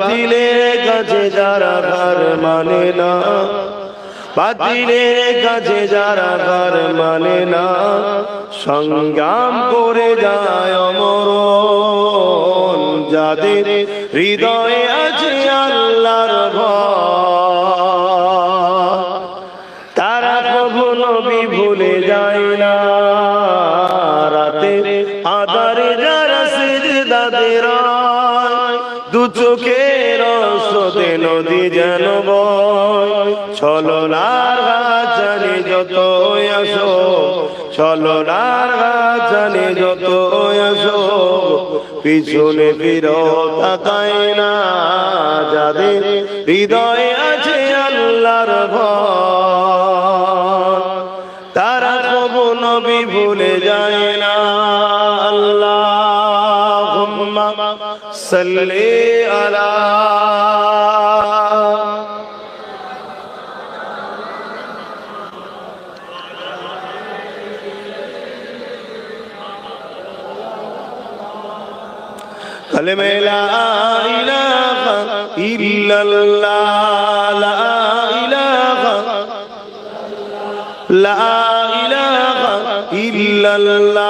বাতিলের কাছে যারা ঘর মানে না। বাতিলের কাছে যারা ঘর মানে না। সংগ্রাম করে যায় অমর যাদের হৃদয়ে আছে আল্লাহর ভয়, তারা নবী ভুলে যায় না। রাতে আদারে যারা সিজদাদের দু চোখের স্রোতে নদী যেন বয়। ছলনার যত আসো, ছলনার গাছানি যত আসো, পিছনে ফিরো তাকায় না যাদের হৃদয়ে আছে আল্লাহর ভয়। তারা কবু নবী ভুলে যায় না আল্লাহ। صل على كلمة لا إله إلا الله لا إله لا إله إلا الله